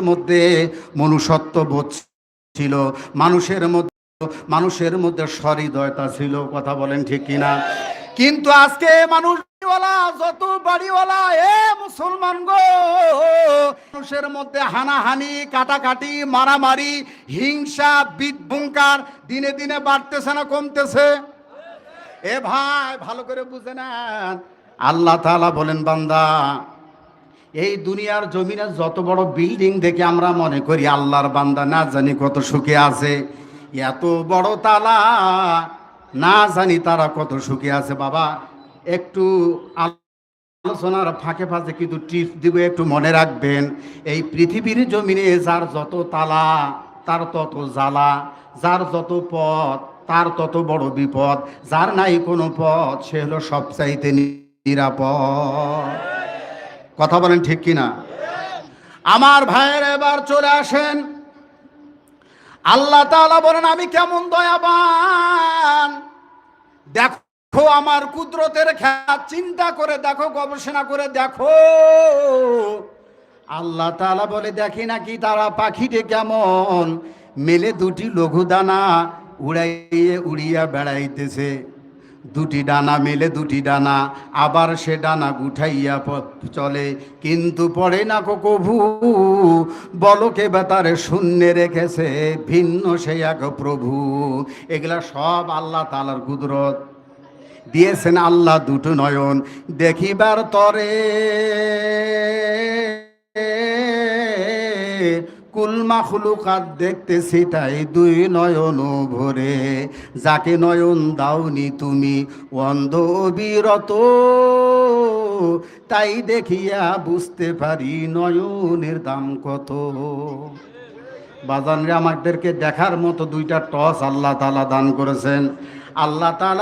মানুষের মধ্যে মনুষ্যত্ব বোধ ছিল, মানুষের মধ্যে মানুষের মধ্যে সহৃদয়তা ছিল, কথা বলেন ঠিক কিনা? কিন্তু আজকে মানুষ যত বাড়িওয়ালা, এ মুসলমান গো! মানুষের মধ্যে হানাহানি, কাটাকাটি, মারামারি, হিংসা বিধ্বংকার দিনে দিনে বাড়তেছে না, কমতেছে? এ ভাই, ভালো করে বুঝে নেন। আল্লাহ তাআলা বলেন, বান্দা এই দুনিয়ার জমিনে যত বড় বিল্ডিং দেখে আমরা মনে করি, আল্লাহর বান্দা না জানি কত সুখে আছে। এত বড় তালা, না জানি তারা কত সুখে আছে। বাবা, একটু আলোচনার ফাঁকে ফাঁকে কিন্তু টিপস দিব, একটু মনে রাখবেন। এই পৃথিবীর জমিনে যার যত তালা, তার তত জ্বালা, যার যত পথ, তার তত বড় বিপদ, যার নাই কোনো পথ, সে হলো সবচাইতে নিরাপদ। কথা বলেন ঠিক কিনা? আমার ভাইয়ের এবার চলে আসেন। আল্লাহ তাআলা বলেন, আমি কেমন দয়াবান। দেখো আমার কুদরতের খেলা চিন্তা করে দেখো, গবেষণা করে দেখো। আল্লাহ তাআলা বলে, দেখি নাকি তারা পাখিটে কেমন। মেলে দুটি লঘু দানা উড়াইয়ে উড়িয়া বেড়াইতেছে। দুটি ডানা মেলে দুটি ডানা, আবার সে ডানা গুঠাইয়া প- চলে। কিন্তু পড়ে না কো কভু, বলকে বেতারে শূন্যে রেখেছে, ভিন্ন সে এক প্রভু। এগুলা সব আল্লাহ তালার কুদরত। দিয়েছেন আল্লাহ দুটো নয়ন। দেখিবার তরে কুলমা খুলুকাত দেখতেছি তাই দুই নয়ন ভরে। যাকে নয়ন দাওনি তুমি, অন্ধ বিরত। তাই দেখিয়া বুঝতে পারি নয়নের দাম কত। বাজানরে আমাদেরকে দেখার মতো দুইটা টস আল্লাহ তালা দান করেছেন। আল্লাহ তালা